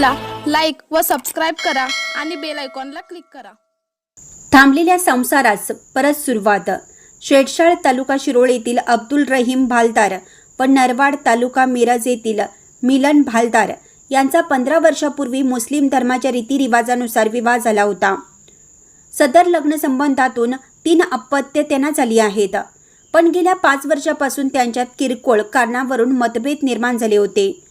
व सबस्क्राईब करा आणि बेल आयकॉनला क्लिक करा. थांबलेल्या संसारास परत सुरुवात. शेडशाळ तालुका शिरोळ येथील अब्दुल रहीम भालदार व नरवाड तालुका मिरज येथील मिलन भालदार यांचा पंधरा वर्षापूर्वी मुस्लिम धर्माच्या रीतिरिवाजानुसार विवाह झाला होता. सदर लग्न संबंधातून तीन अपत्य त्यांना झाली आहेत. पण गेल्या पाच वर्षापासून त्यांच्यात किरकोळ कारणावरून मतभेद निर्माण झाले होते.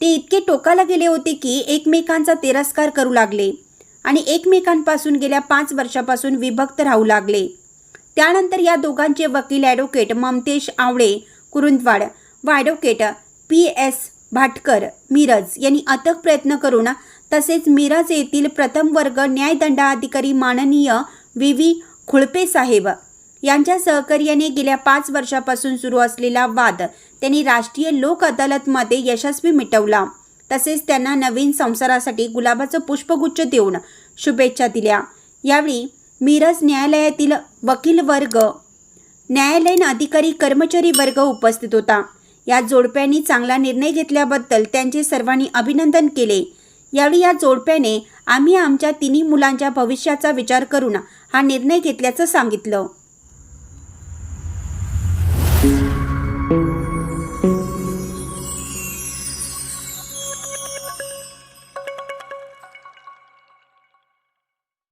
ते इतके टोकाला गेले होते की एकमेकांचा तिरस्कार करू लागले आणि एकमेकांपासून गेल्या पाच वर्षापासून विभक्त राहू लागले. त्यानंतर या दोघांचे वकील ॲडव्होकेट ममतेश आवळे कुरुंदवाड व advocate P S Bhatkar Miraj यांनी अथक प्रयत्न करून तसेच मिरज येथील प्रथम वर्ग न्यायदंडाधिकारी माननीय व्ही व्ही खुळपे साहेब यांच्या सहकार्याने गेल्या पाच वर्षापासून सुरू असलेला वाद त्यांनी राष्ट्रीय लोक अदालतमध्ये यशस्वी मिटवला. तसेच त्यांना नवीन संसारासाठी गुलाबाचं पुष्पगुच्छ देऊन शुभेच्छा दिल्या. यावेळी मिरज न्यायालयातील वकील वर्ग न्यायालयीन अधिकारी कर्मचारी वर्ग उपस्थित होता. या जोडप्यांनी चांगला निर्णय घेतल्याबद्दल त्यांचे सर्वांनी अभिनंदन केले. यावेळी या जोडप्याने आम्ही आमच्या तिन्ही मुलांच्या भविष्याचा विचार करून हा निर्णय घेतल्याचं सांगितलं.